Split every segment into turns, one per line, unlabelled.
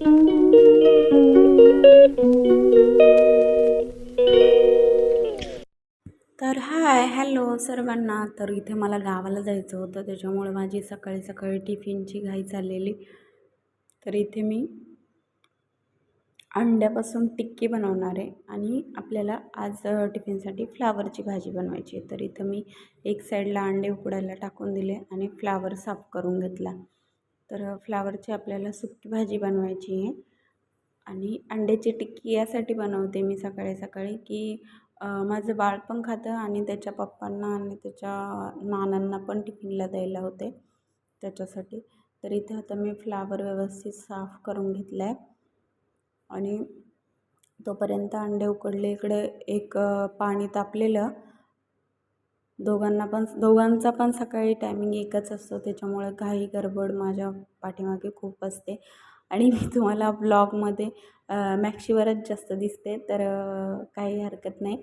तर hi hello सर्वांना. तर इथे मला गावाला जायचं होतं. त्याच्यामुळे माझी सकाळी सकाळी टिफिनची घाई चाललेली तर इथे मी अंड्यापासून टिक्की बनवणार आहे आणि आपल्याला आज टिफिनसाठी फ्लावरची भाजी बनवायची आहे. तर इथं मी एक साईडला अंडे उकडायला टाकून दिले आणि फ्लावर साफ करून घेतला. तर फ्लावरची आपल्याला सुकी भाजी बनवायची आहे. आणि अंड्याची टिक्की यासाठी बनवते मी सकाळी सकाळी की माझं बाळ पण खातं आणि त्याच्या पप्पांना आणि त्याच्या नानांना पण टिफिनला द्यायला होते त्याच्यासाठी. तर इथे आता मी फ्लावर व्यवस्थित साफ करून घेतला आहे आणि तोपर्यंत अंडे उकडले. इकडे एक पाणी तापलेलं दोघांना पण दोघांचा पण सकाळी टायमिंग एकच असतो. त्याच्यामुळे घाई गडबड माझ्या पाठीमागे खूप असते. आणि मी तुम्हाला ब्लॉगमध्ये मॅक्शीवरच जास्त दिसते तर काही हरकत नाही.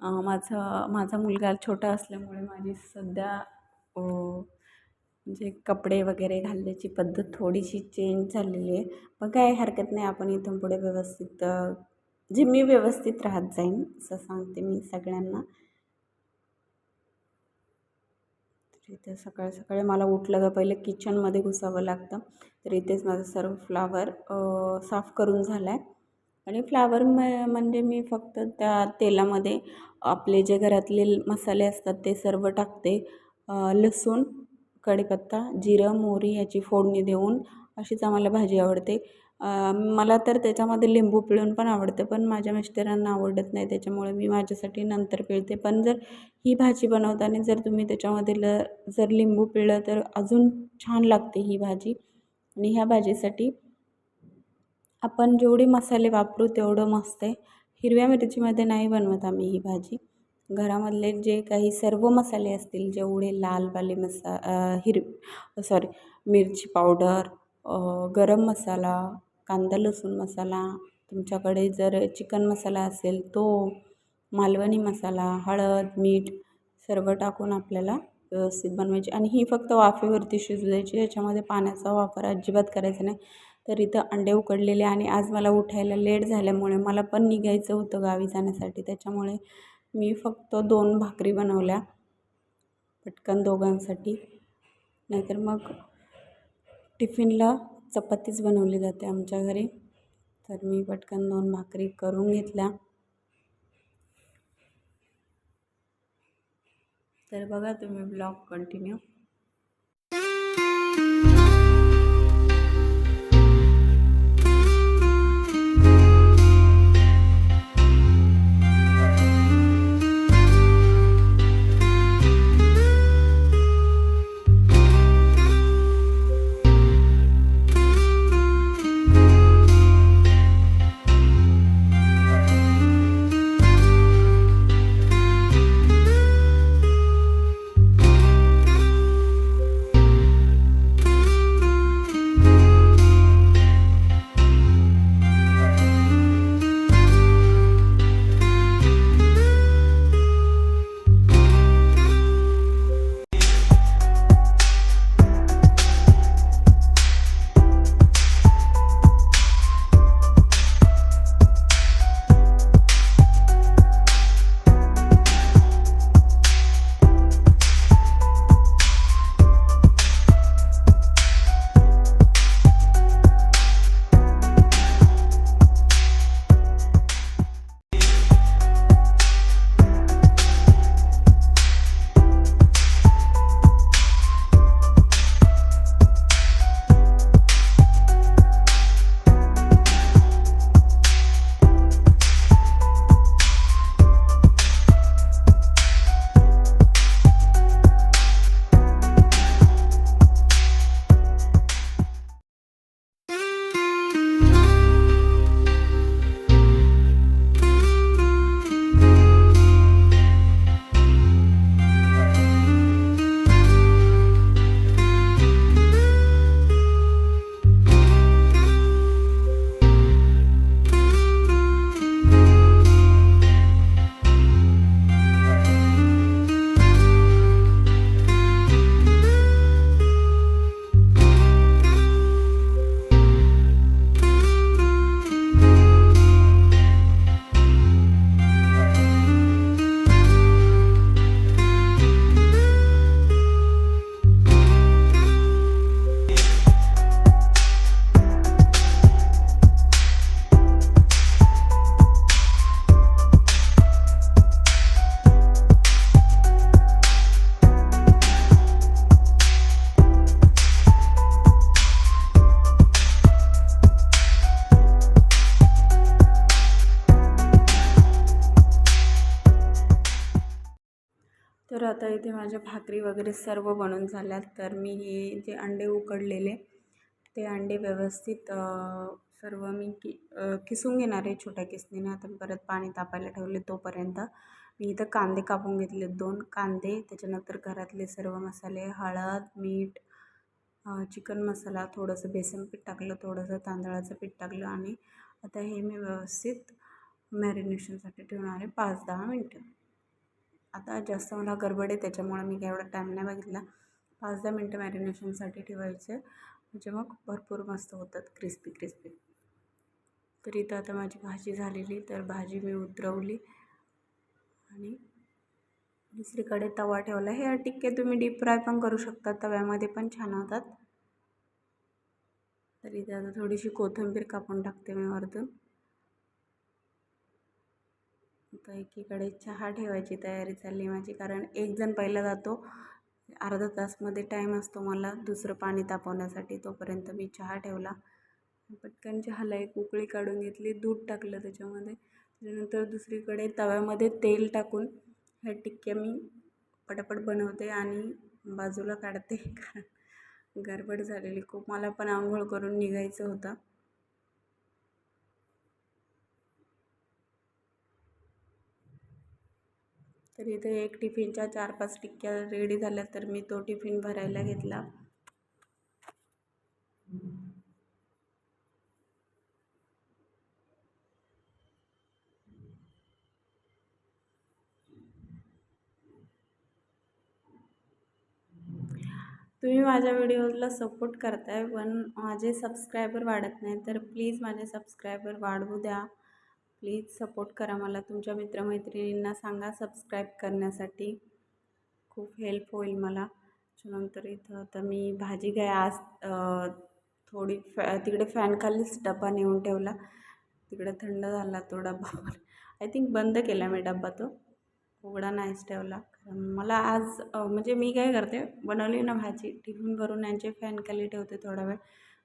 माझं माझा मुलगा छोटा असल्यामुळे माझी सध्या म्हणजे कपडे वगैरे घालण्याची पद्धत थोडीशी चेंज झालेली आहे. पण काही हरकत नाही आपण इथून पुढे व्यवस्थित जे मी व्यवस्थित राहत जाईन असं सांगते मी सगळ्यांना तर इथे सकाळी सकाळी मला उठलं का पहिले किचनमध्ये घुसावं लागतं. तर इथेच माझं सर्व फ्लावर साफ करून झाला आहे आणि फ्लावर म म्हणजे मी फक्त त्या तेलामध्ये आपले जे घरातले मसाले असतात ते सर्व टाकते. लसूण कढीपत्ता जिरं मोहरी याची फोडणी देऊन अशीच आम्हाला भाजी आवडते. मला तर त्याच्यामध्ये लिंबू पिळून पण आवडतं पण माझ्या मिस्टरांना आवडत नाही त्याच्यामुळे मी माझ्यासाठी नंतर पिळते. पण जर ही भाजी बनवताना जर तुम्ही त्याच्यामध्ये ल जर लिंबू पिळलं तर अजून छान लागते ही भाजी. आणि ह्या भाजीसाठी आपण जेवढे मसाले वापरू तेवढं मस्त आहे. हिरव्या मिरचीमध्ये नाही बनवत आम्ही ही भाजी. घरामधले जे काही सर्व मसाले असतील जेवढे लालवाले मसा हिर सॉरी मिरची पावडर गरम मसाला कांदा लसूण मसाला तुमच्याकडे जर चिकन मसाला असेल तो मालवणी मसाला हळद मीठ सर्व टाकून आपल्याला व्यवस्थित बनवायची. आणि ही फक्त वाफेवरती शिजू द्यायची याच्यामध्ये पाण्याचा वापर अजिबात करायचा नाही. तर इथं अंडे उकडलेले आणि आज मला उठायला लेट झाल्यामुळे मला पण निघायचं होतं गावी जाण्यासाठी. त्याच्यामुळे मी फक्त दोन भाकरी बनवल्या पटकन दोघांसाठी. नाहीतर मग टिफिनला चपातीच बनवली जाते आमच्या घरी. तर मी पटकन दोन भाकरी करून घेतल्या. तर बघा तुम्ही ब्लॉग कंटिन्यू. आता इथे माझ्या भाकरी वगैरे सर्व बनून झाल्यात. तर मी हे जे अंडे उकडलेले ते अंडे व्यवस्थित सर्व मी कि किसून घेणार आहे छोट्या किसणीने. आता मी परत पाणी तापायला ठेवले तोपर्यंत. मी इथं कांदे कापून घेतले दोन कांदे. त्याच्यानंतर घरातले सर्व मसाले हळद मीठ चिकन मसाला थोडंसं बेसन पीठ टाकलं थोडंसं तांदळाचं पीठ टाकलं आणि आता हे मी व्यवस्थित मॅरिनेशनसाठी ठेवणार आहे पाच दहा मिनटं. आता जास्त मला गडबड आहे त्याच्यामुळे मी काय एवढा टाईम नाही बघितला. पाच दहा मिनटं मॅरिनेशनसाठी ठेवायचे. म्हणजे मग भरपूर मस्त होतात. क्रिस्पी क्रिस्पी तर इथं आता माझी भाजी झालेली तर भाजी मी उतरवली. आणि दुसरीकडे तवा ठेवला. हे टिक्के तुम्ही डीप फ्राय पण करू शकता. तव्यामध्ये पण छान होतात. तर इथे आता थोडीशी कोथिंबीर कापून टाकते मी वरतून. तर एकीकडे चहा ठेवायची तयारी चालली माझी कारण एक जण पहिला जातो. अर्धा तासमध्ये टाईम असतो मला दुसरं पाणी तापवण्यासाठी. तोपर्यंत मी चहा ठेवला. पटकन चहाला एक उकळी काढून घेतली दूध टाकलं त्याच्यामध्ये. त्याच्यानंतर दुसरीकडे तव्यामध्ये तेल टाकून ह्या टिक्क्या मी पटापट बनवते आणि बाजूला काढते कारण गडबड झालेली खूप. मला पण आंघोळ करून निघायचं होतं. तर इथे एक टिफिनच्या चार पाच टिक्क्या रेडी झाल्या तर मी तो टिफिन भरायला घेतला. तुम्ही माझ्या व्हिडिओला सपोर्ट करताय पण माझे सबस्क्रायबर वाढत नाही तर प्लीज माझे सबस्क्रायबर वाढवू द्या. प्लीज सपोर्ट करा मला. तुमच्या मित्रमैत्रिणींना सांगा सबस्क्राईब करण्यासाठी. खूप हेल्प होईल मला. त्याच्यानंतर इथं आता मी भाजी घ्या आज थोडी फॅ तिकडे फॅनखालीच डबा नेऊन ठेवला. तिकडे थंड झाला तो डबा आय थिंक बंद केला मी डबा तो. उघडा नाहीच ठेवला. कारण मला आज म्हणजे मी काय करते बनवली ना भाजी टिफिन भरून यांचे फॅनखाली ठेवते थोडा वेळ.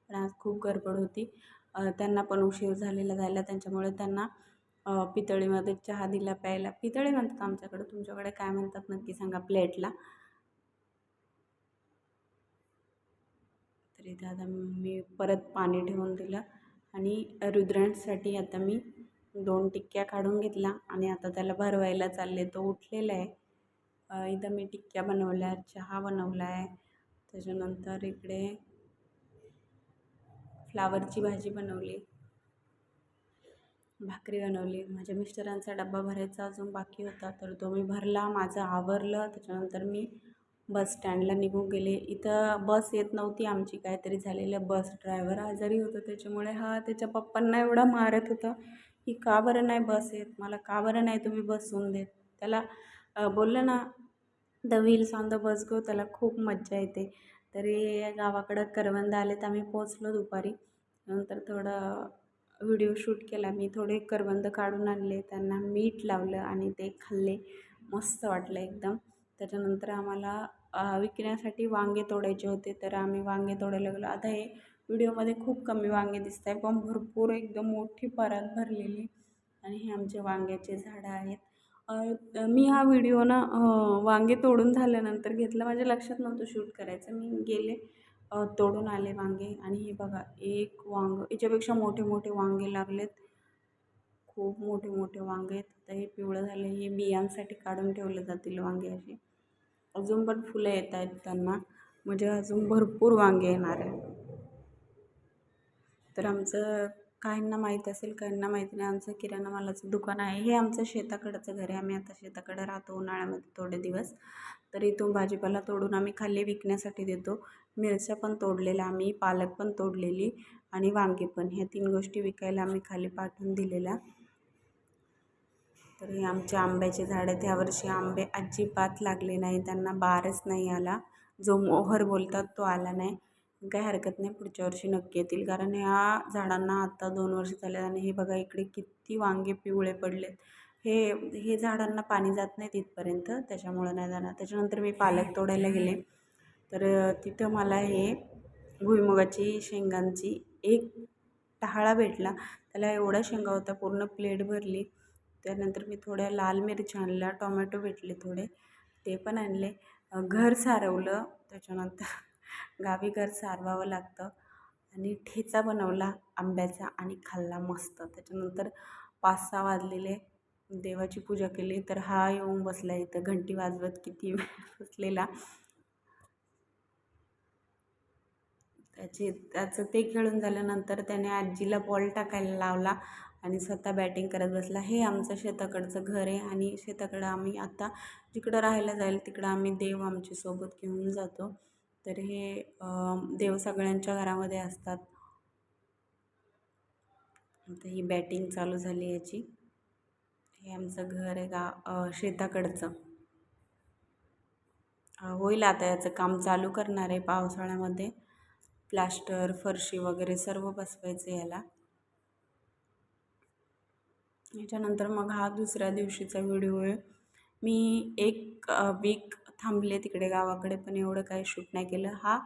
पण आज खूप गडबड होती. त्यांना पण उशीर झालेला जायला त्यांच्यामुळे त्यांना पितळीमध्ये चहा दिला प्यायला. पितळी म्हणतात आमच्याकडं तुमच्याकडे काय म्हणतात नक्की सांगा प्लेटला. तर इथे आता मी परत पाणी ठेवून दिलं आणि रुद्रांसाठी आता मी दोन टिक्क्या काढून घेतला आणि आता त्याला भरवायला चालले. तो उठलेला आहे. इथं मी टिक्क्या बनवल्या चहा बनवला आहे. त्याच्यानंतर इकडे फ्लावरची भाजी बनवली. भाकरी बनवली. माझ्या मिस्टरांचा डब्बा भरायचा अजून बाकी होता तर तो मी भरला. माझं आवरलं. त्याच्यानंतर मी बस स्टँडला निघून गेले. इथं बस येत नव्हती. आमची काहीतरी झालेलं बस ड्रायव्हर आजारी होतं. त्याच्यामुळे हा त्याच्या पप्पांना एवढा मारत होता की का बरं नाही बस येत? मला का बरं नाही तुम्ही बसून देत? त्याला बोललं ना the wheels on the bus go. त्याला खूप मज्जा येते. तरी गावाकडं करवंद आले तर आम्ही पोचलो दुपारी. नंतर थोडं व्हिडिओ शूट केला. मी थोडे करवंद काढून आणले. त्यांना मीठ लावलं आणि ते खाल्ले. मस्त वाटलं एकदम. त्याच्यानंतर आम्हाला विकण्यासाठी वांगे तोडायचे होते. तर आम्ही वांगे तोडायला गेलो. आता हे व्हिडिओमध्ये खूप कमी वांगे दिसत आहे पण भरपूर एकदम मोठी परात भरलेली. आणि हे आमचे वांग्याचे झाडं आहेत. मी हा व्हिडिओ ना वांगे तोडून झाल्यानंतर घेतला. माझ्या लक्षात नव्हतं शूट करायचं. मी गेले तोडून आले वांगे. आणि हे बघा एक वांग याच्यापेक्षा मोठे मोठे वांगे लागलेत. खूप मोठे मोठे वांगे आहेत. आता हे पिवळं झालं हे बियांसाठी काढून ठेवले जातील वांगे असे. अजून पण फुलं येत आहेत त्यांना. म्हणजे अजून भरपूर वांगे येणार आहे तर आमचं काहींना माहीत असेल काहींना माहिती नाही. आमचं किराणा मालाचं दुकान आहे. हे आमचं शेताकडचं घर आहे. आम्ही आता शेताकडे राहतो उन्हाळ्यामध्ये थोडे दिवस. तर इथून भाजीपाला तोडून आम्ही खाली विकण्यासाठी देतो. मिरच्या पण तोडलेल्या आम्ही पालक पण तोडलेली आणि वांगे पण. ह्या तीन गोष्टी विकायला आम्ही खाली पाठवून दिलेल्या. तर हे आमचे आंब्याचे झाड आहेत. ह्यावर्षी आंबे अजिबात लागले नाही. त्यांना बारच नाही आला. जो मोहर बोलतात तो आला नाही. काही हरकत नाही पुढच्या वर्षी नक्की येतील. कारण ह्या झाडांना आत्ता दोन वर्ष झाले आणि हे बघा इकडे किती वांगे पिवळे पडलेत. हे हे झाडांना पाणी जात नाही तिथपर्यंत त्याच्यामुळं नाही जाणार. त्याच्यानंतर मी पालक तोडायला गेले. तर तिथं मला हे भुईमुगाची शेंगांची एक टहाळा भेटला. त्याला एवढा शेंगा होता पूर्ण प्लेट भरली. त्यानंतर मी थोड्या लाल मिरच्या आणल्या टोमॅटो भेटले थोडे ते पण आणले. घर सारवलं त्याच्यानंतर गावी घर सारवावं लागतं. आणि ठेचा बनवला आंब्याचा आणि खाल्ला मस्त. त्याच्यानंतर पाच सहा वाजलेले. देवाची पूजा केली तर हा येऊन बसला इथं. घंटी वाजवत किती बसलेला. त्याचे त्याचं ते खेळून झाल्यानंतर त्याने आजीला बॉल टाकायला लावला आणि स्वतः बॅटिंग करत बसला. हे आमचं शेताकडचं घर आहे आणि शेताकडं आम्ही आता जिकडं राहायला जाईल तिकडं आम्ही देव आमच्यासोबत घेऊन जातो. तर हे देव सगळ्यांच्या घरामध्ये असतात. आता ही बॅटिंग चालू झाली याची. हे आमचं घर आहे गा शेताकडचं. होईल आता याचं काम चालू करणार आहे पावसाळ्यामध्ये. प्लास्टर फरशी वगैरे सर्व बसवायचं याला. याच्यानंतर मग हा दुसऱ्या दिवशीचा व्हिडिओ आहे. मी एक वीक थांबले तिकडे गावाकडे पण एवढं काही शूट नाही केलं. हा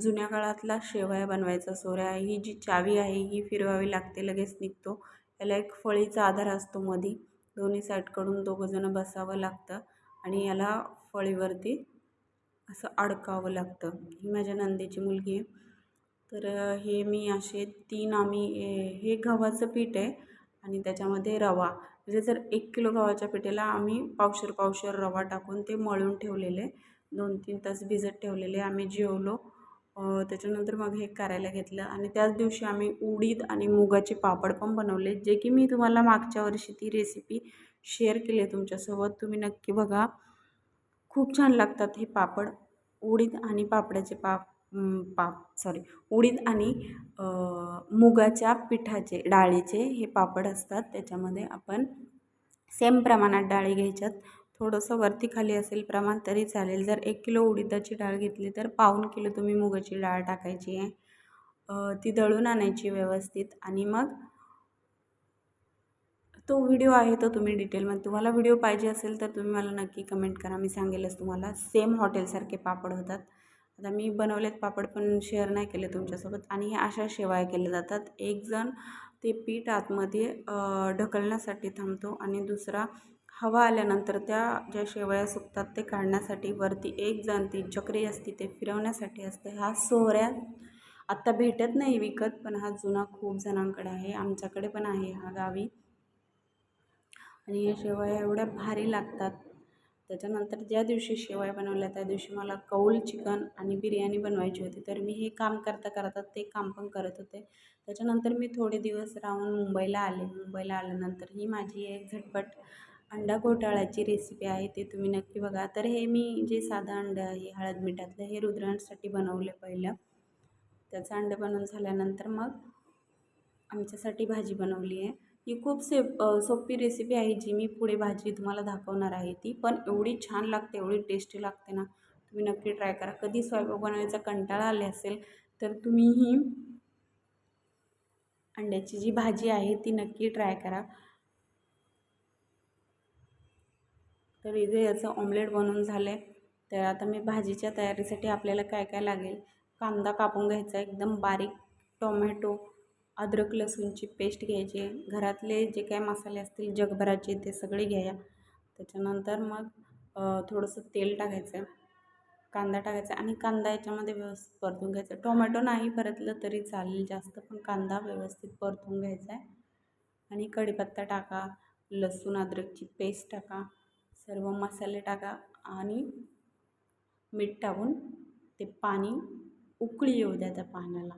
जुन्या काळातला शेवया बनवायचा सोऱ्या ही जी चावी आहे ही फिरवावी लागते लगेच निघतो. याला एक फळीचा आधार असतो मधी. दोन्ही साईडकडून दोघंजणं बसावं लागतं आणि याला फळीवरती असं अडकावं लागतं. ही माझ्या नंदीची मुलगी आहे. तर हे मी असे तीन आम्ही हे गव्हाचं पीठ आहे आणि त्याच्यामध्ये रवा. म्हणजे जर एक किलो गव्हाच्या पिठेला आम्ही पावशर पावशर रवा टाकून ते मळून ठेवलेले दोन तीन तास भिजत ठेवलेले आम्ही जेवलो. त्याच्यानंतर मग हे करायला घेतलं आणि त्याच दिवशी आम्ही उडीद आणि मुगाचे पापड पण बनवले जे की मी तुम्हाला मागच्या वर्षी ती रेसिपी शेअर केली आहे तुमच्यासोबत. तुम्ही नक्की बघा. खूप छान लागतात हे पापड उडीद आणि पापडाचे पाप. पाप सॉरी उडीद आणि मुगाच्या पिठाचे डाळीचे हे पापड असतात. त्याच्यामध्ये आपण सेम प्रमाणात डाळी घ्यायच्यात. थोडंसं वरती खाली असेल प्रमाण तरी चालेल. जर एक किलो उडीदाची डाळ घेतली तर पाऊण किलो तुम्ही मुगाची डाळ टाकायची आहे. ती दळून आणायची व्यवस्थित आणि मग तो व्हिडिओ आहे तो तुम्ही डिटेलमध्ये तुम्हाला व्हिडिओ पाहिजे असेल तर तुम्ही मला नक्की कमेंट करा. मी सांगेलच तुम्हाला. सेम हॉटेलसारखे पापड होतात. आता मी बनवलेत पापड पण शेअर नाही केले तुमच्यासोबत. आणि हे अशा शेवाया केल्या जातात. एक जण ते पीठ आतमध्ये ढकलण्यासाठी थांबतो आणि दुसरा हवा आल्यानंतर त्या ज्या शेवया सुकतात ते काढण्यासाठी वरती एक जण ती चक्री असते ते फिरवण्यासाठी असते. हा सोहऱ्या आत्ता भेटत नाही विकत पण हा जुना खूप जणांकडे आहे. आमच्याकडे पण आहे हा गावी. आणि या शेवया एवढ्या भारी लागतात. त्याच्यानंतर ज्या दिवशी शेवया बनवल्या त्या दिवशी मला कौल चिकन आणि बिर्याणी बनवायची होती. तर मी हे काम करता करता ते काम पण करत होते. त्याच्यानंतर मी थोडे दिवस राहून मुंबईला आले. मुंबईला आल्यानंतर ही माझी एक झटपट अंडा घोटाळ्याची रेसिपी आहे ते तुम्ही नक्की बघा. तर हे मी जे साधं अंडं आहे हळद मिठातलं हे रुद्रांसाठी बनवले पहिलं. त्याचं अंडं बनवून झाल्यानंतर मग आमच्यासाठी भाजी बनवली आहे. ही खूप सेप सोपी रेसिपी आहे जी मी पुढे भाजी तुम्हाला दाखवणार आहे ती. पण एवढी छान लागते एवढी टेस्टी लागते ना. तुम्ही नक्की ट्राय करा. कधी स्वयंपाक बनवायचा कंटाळा आले असेल तर तुम्ही ही अंड्याची जी भाजी आहे ती नक्की ट्राय करा. तर इथे याचं ऑमलेट बनवून झालं आहे तर आता मी भाजीच्या तयारीसाठी आपल्याला काय काय लागेल? कांदा कापून घ्यायचा एकदम बारीक टोमॅटो अद्रक लसूणची पेस्ट घ्यायची. घरातले जे काय मसाले असतील जगभराचे ते सगळे घ्या. त्याच्यानंतर मग थोडंसं तेल टाकायचं. कांदा टाकायचा आणि कांदा याच्यामध्ये व्यवस्थित परतून घ्यायचा. टोमॅटो नाही परतलं तरी चालेल जास्त पण कांदा व्यवस्थित परतून घ्यायचा आहे. आणि कढीपत्ता टाका लसूण अद्रकची पेस्ट टाका सर्व मसाले टाका आणि मीठ टाकून ते पाणी उकळी येऊ द्या त्या पाण्याला.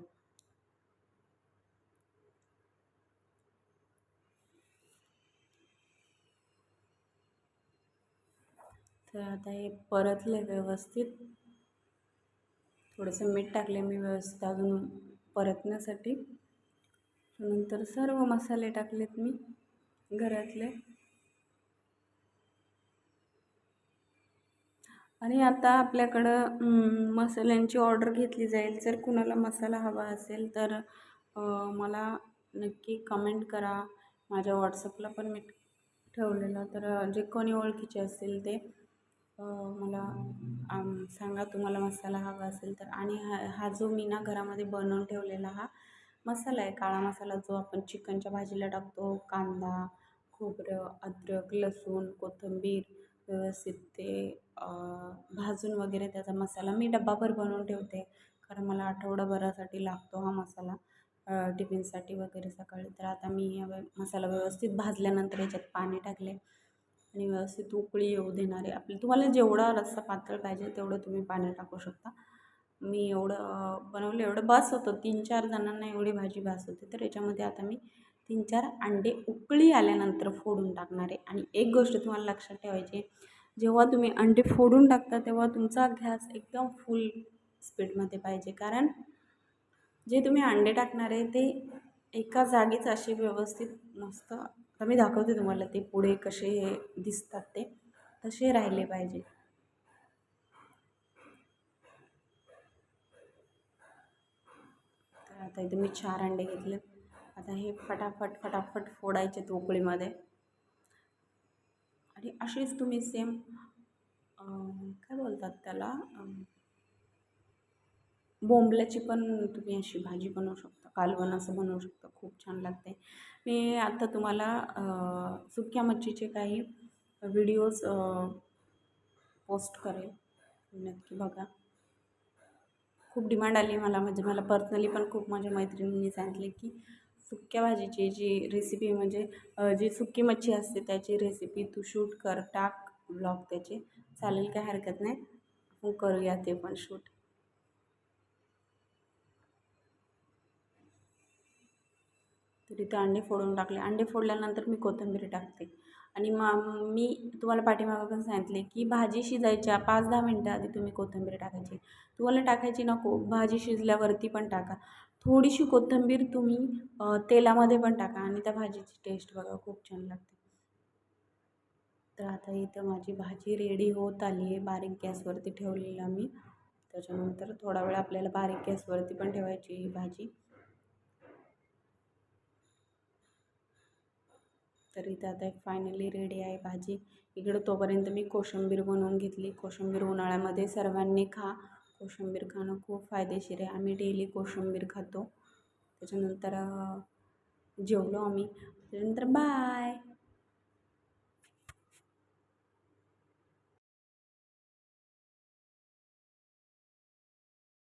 तर आता हे परतले व्यवस्थित. थोडंसं मीठ टाकले मी व्यवस्थित अजून परतण्यासाठी. नंतर सर्व मसाले टाकलेत मी घरातले. आणि आता आपल्याकडं मसाल्यांची ऑर्डर घेतली जाईल. जर कुणाला मसाला हवा असेल तर मला नक्की कमेंट करा. माझ्या व्हॉट्सअपला पण मी ठेवलेलं. तर जे कोणी ओळखीचे असतील ते मला सांगा तुम्हाला मसाला हवा असेल तर. आणि हा हा जो मी ना घरामध्ये बनवून ठेवलेला हा मसाला आहे काळा मसाला जो आपण चिकनच्या भाजीला टाकतो कांदा खोबरं अद्रक लसूण कोथिंबीर व्यवस्थित ते भाजून वगैरे त्याचा मसाला मी डब्बाभर बनवून ठेवते. कारण मला आठवडाभरासाठी लागतो हा मसाला टिफिनसाठी वगैरे सकाळी. तर आता मी मसाला व्यवस्थित भाजल्यानंतर याच्यात पाणी टाकले. आणि व्यवस्थित उकळी येऊ देणारे आपले. तुम्हाला जेवढा रस्सा पातळ पाहिजे तेवढं तुम्ही पाणी टाकू शकता. मी एवढं बनवलं एवढं बस होतं. तीन चार जणांना एवढी भाजी भास होते. तर याच्यामध्ये आता मी तीन चार अंडे उकळी आल्यानंतर फोडून टाकणार आहे. आणि एक गोष्ट तुम्हाला लक्षात ठेवायची जेव्हा तुम्ही अंडे फोडून टाकता तेव्हा तुमचा गॅस एकदम फुल स्पीडमध्ये पाहिजे. कारण जे तुम्ही अंडे टाकणार आहे ते एका जागीच असे व्यवस्थित मस्त आता मी दाखवते तुम्हाला ते पुढे कसे दिसतात ते. तसे राहिले पाहिजे. तर आता इथे मी चार अंडे घेतले. आता हे फटाफट फटाफट फोडायचे तोकळीमध्ये आणि अशीच तुम्ही सेम काय बोलतात त्याला? बोंबल्याची पण तुम्ही अशी भाजी बनवू शकता. कालवण असं बनवू शकतो. खूप छान लागते. मी आत्ता तुम्हाला सुक्या मच्छीचे काही व्हिडिओज पोस्ट करेल. नक्की बघा. खूप डिमांड आली मला. म्हणजे मला पर्सनली पण खूप माझ्या मैत्रिणींनी सांगितले की सुक्या भाजीची जी रेसिपी म्हणजे जी सुकी मच्छी असते त्याची रेसिपी तू शूट कर. टाक ब्लॉग त्याचे. चालेल काय हरकत नाही. आपण करूया ते पण शूट तिथे अंडे फोडून टाकले. अंडे फोडल्यानंतर मी कोथिंबीर टाकते. आणि मग मी तुम्हाला पाठीमागं पण सांगितले की भाजी शिजायच्या पाच दहा मिनटं आधी तुम्ही कोथिंबीर टाकायची. तुम्हाला टाकायची नको भाजी शिजल्यावरती पण टाका. थोडीशी कोथिंबीर तुम्ही तेलामध्ये पण टाका आणि त्या भाजीची टेस्ट बघा खूप छान लागते. तर आता इथं माझी भाजी रेडी होत आली आहे बारीक गॅसवरती ठेवलेला मी त्याच्यानंतर थोडा वेळ आपल्याला बारीक गॅसवरती पण ठेवायची ही भाजी. तरी त्यात आता फायनली रेडी आहे भाजी. इकडं तोपर्यंत मी कोशिंबीर बनवून घेतली. कोशिंबीर उन्हाळ्यामध्ये सर्वांनी खा. कोशिंबीर खाणं खूप फायदेशीर आहे. आम्ही डेली कोशिंबीर खातो. त्याच्यानंतर जेवलो आम्ही. त्याच्यानंतर बाय